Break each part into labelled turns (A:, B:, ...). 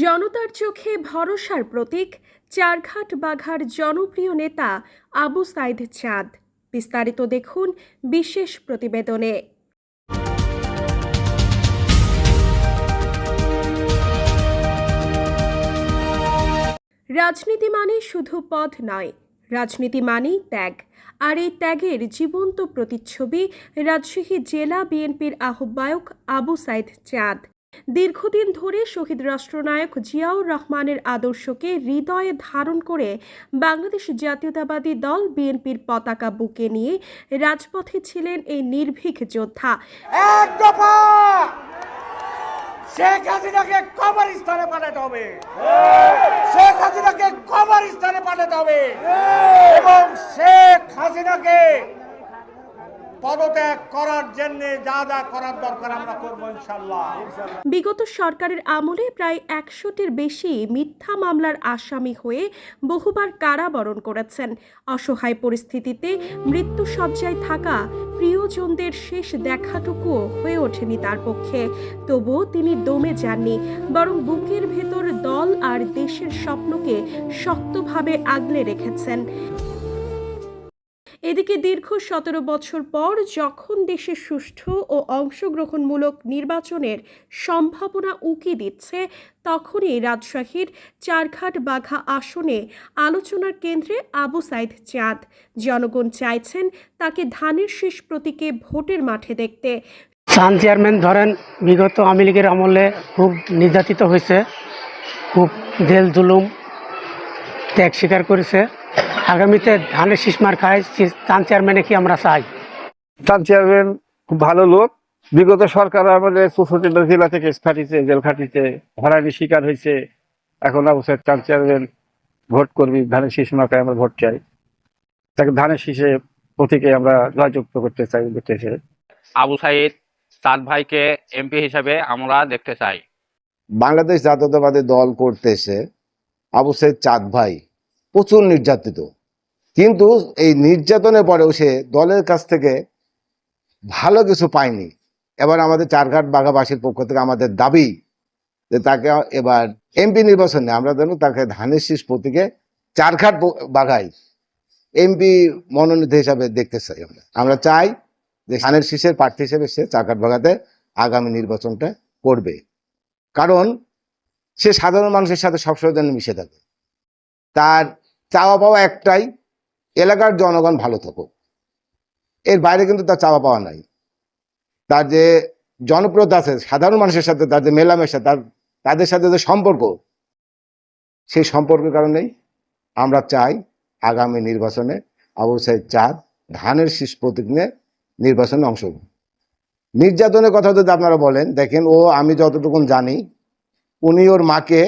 A: জনতার চোখে ভরসার প্রতীক, চারঘাট বাঘার জনপ্রিয় নেতা আবু সাইদ চাঁদ। বিস্তারিত দেখুন বিশেষ প্রতিবেদনে। রাজনীতি মানে শুধু পদ নয়, রাজনীতি মানেই ত্যাগ। আর এই ত্যাগের জীবন্ত প্রতিচ্ছবি রাজশাহী জেলা বিএনপির আহ্বায়ক আবু সাইদ চাঁদ। দীর্ঘদিন ধরে শহীদ রাষ্ট্রনায়ক জিয়াউর রহমানের আদর্শকে হৃদয়ে ধারণ করে বাংলাদেশ জাতীয়তাবাদী দল বিএনপির পতাকা বুকে নিয়ে রাজপথে ছিলেন এই নির্ভীক যোদ্ধা।
B: এক দফা শেখ হাসিনাকে কবরস্থানে পাঠাতে হবে। শেখ হাসিনাকে কবরস্থানে পাঠাতে হবে। এবং শেখ হাসিনাকে
A: বিগত সরকারের আমলে প্রায় একশোটির বেশি মিথ্যা মামলার আসামি হয়ে বহুবার কারাবরণ করেছেন। অসহায় পরিস্থিতিতে মৃত্যুসজ্জায় থাকা প্রিয়জনদের শেষ দেখাটুকুও হয়ে ওঠেনি তার পক্ষে। তবুও তিনি দমে যাননি, বরং বুকের ভেতর দল আর দেশের স্বপ্নকে শক্তভাবে আগলে রেখেছেন। এদিকে দীর্ঘ সতেরো বছর পর যখন দেশে সুষ্ঠু ও অংশগ্রহণমূলক নির্বাচনের সম্ভাবনা উকি দিচ্ছে, তখনই রাজশাহীর চারঘাট বাঘা আসনে আলোচনার কেন্দ্রে আবু সাইদ চাঁদ। জনগণ চাইছেন তাকে ধানের শীষ প্রতীকে ভোটের মাঠে দেখতে।
C: সান চেয়ারম্যান ধরেন, বিগত আওয়ামী লীগের আমলে খুব নির্যাতিত হয়েছে, খুব জেল জুলুম ত্যাগ স্বীকার করেছে। আগামীতে ধানের শীষ মার খায় চান চেয়ারম্যানে কি আমরা চাই?
D: চান চেয়ারম্যান খুব ভালো লোক। বিগত সরকার আমাদের চৌষট্টিটা জেলা থেকে খাটিছে জেল খাটিছে হরানি শিকার হয়েছে। এখন অবশ্যই চান চেয়ারম্যান ভোট করবি ধানের শীষ মাথায় আমরা ভোট চাই। তাকে ধানের শীষে প্রতীকে আমরা জয়যুক্ত করতে চাই।
E: আবু সাইদ সাদ ভাইকে এমপি হিসাবে আমরা দেখতে চাই।
F: বাংলাদেশ জাতীয়তাবাদী দল করতেছে আবু সাইদ চাঁদ ভাই। প্রচুর নির্যাতিত। কিন্তু এই নির্যাতনের পরেও সে দলের কাছ থেকে ভালো কিছু পায়নি। এবার আমাদের চারঘাট বাঘাবাসীর পক্ষ থেকে আমাদের দাবি যে তাকে এবার এমপি নির্বাচনে আমরা যেন তাকে ধানের শীষ প্রতীকে চারঘাট বাঘাই। এমপি মনোনীত হিসাবে দেখতে চাই আমরা। আমরা চাই যে ধানের শীষের প্রার্থী হিসেবে সে চারঘাট বাঘাতে আগামী নির্বাচনটা করবে। কারণ সে সাধারণ মানুষের সাথে সবসময় যেন মিশে থাকে। তার চাওয়া পাওয়া একটাই, এলাকার জনগণ ভালো থাকুক। এর বাইরে কিন্তু তার চাওয়া পাওয়া নাই। তার যে জনপ্রিয়তা আছে, সাধারণ মানুষের সাথে, তার যে মেলামেশা, তার, তাদের সাথে যে সম্পর্ক, সেই সম্পর্কের কারণেই আমরা চাই আগামী নির্বাচনে সাইদ চাঁদ ধানের শীষ প্রতীক নিয়ে নির্বাচনে অংশগ্রহণ নির্যাতনের কথা যদি আপনারা বলেন, দেখেন ও আমি যতটুকু জানি, উনি ওর মাকে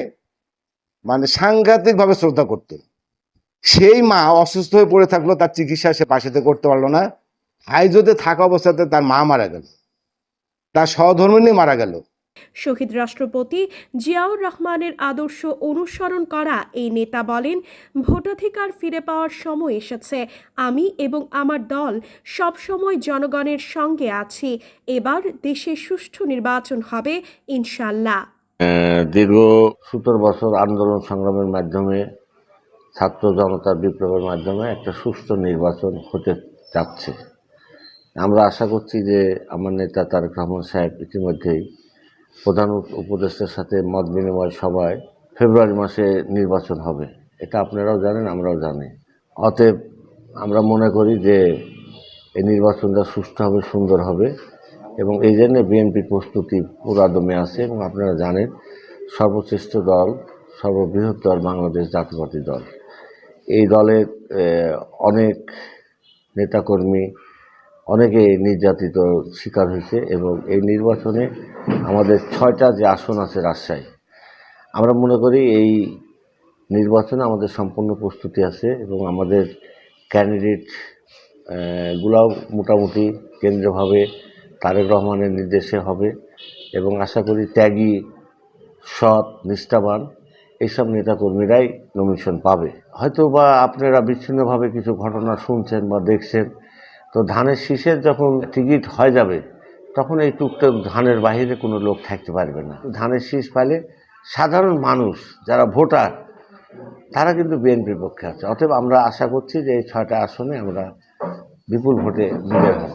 F: মানে সাংঘাতিকভাবে শ্রদ্ধা করতেন। সেই মা অসুস্থ হয়ে পড়ে থাকল তার চিকিৎসা সে পাশেতে করতে পারল না। হাইজোতে থাকা অবস্থাতে তার মা মারা গেল। তার সহধর্মিনী মারা গেল।
A: শহীদ রাষ্ট্রপতি জিয়াউর রহমানের আদর্শ অনুসরণ করা এই নেতা বলেন ভোটাধিকার ফিরে পাওয়ার সময় এসেছে। আমি এবং আমার দল সবসময় জনগণের সঙ্গে আছি। এবার দেশে সুষ্ঠু নির্বাচন হবে ইনশাল্লাহ।
G: দীর্ঘ সতেরো বছর আন্দোলন সংগ্রামের মাধ্যমে ছাত্র জনতার বিপ্লবের মাধ্যমে একটা সুষ্ঠু নির্বাচন হতে যাচ্ছে। আমরা আশা করছি যে আমার নেতা তারেক রহমান সাহেব ইতিমধ্যেই প্রধান উপ- উপদেষ্টার সাথে মত বিনিময় সভায় ফেব্রুয়ারি মাসে নির্বাচন হবে। এটা আপনারাও জানেন, আমরাও জানি। অতএব আমরা মনে করি যে এই নির্বাচনটা সুষ্ঠু হবে, সুন্দর হবে এবং এই জন্য বিএনপির প্রস্তুতি পুরাদমে আছে এবং আপনারা জানেন সর্বশ্রেষ্ঠ দল, সর্ববৃহৎ দল বাংলাদেশ জাতীয়বাদী দল। এই দলের অনেক নেতাকর্মী, অনেকে নির্যাতিত শিকার হয়েছে এবং এই নির্বাচনে আমাদের ছয়টা যে আসন আছে রাজশাহী, আমরা মনে করি এই নির্বাচনে আমাদের সম্পূর্ণ প্রস্তুতি আছে এবং আমাদের ক্যান্ডিডেট গুলাও মোটামুটি কেন্দ্রভাবে তারেক রহমানের নির্দেশে হবে এবং আশা করি ত্যাগী, সৎ, নিষ্ঠাবান এইসব নেতাকর্মীরাই নমিনেশন পাবে। হয়তো বা আপনারা বিচ্ছিন্নভাবে কিছু ঘটনা শুনছেন বা দেখছেন, তো ধানের শীষের যখন টিকিট হয়ে যাবে, তখন এই টুকটাক ধানের বাইরে কোনো লোক থাকতে পারবে না। ধানের শীষ পাইলে সাধারণ মানুষ, যারা ভোটার, তারা কিন্তু বিএনপির পক্ষে আছে। অতএব আমরা আশা করছি যে এই ছয়টা আসনে আমরা বিপুল ভোটে বিজয় হব।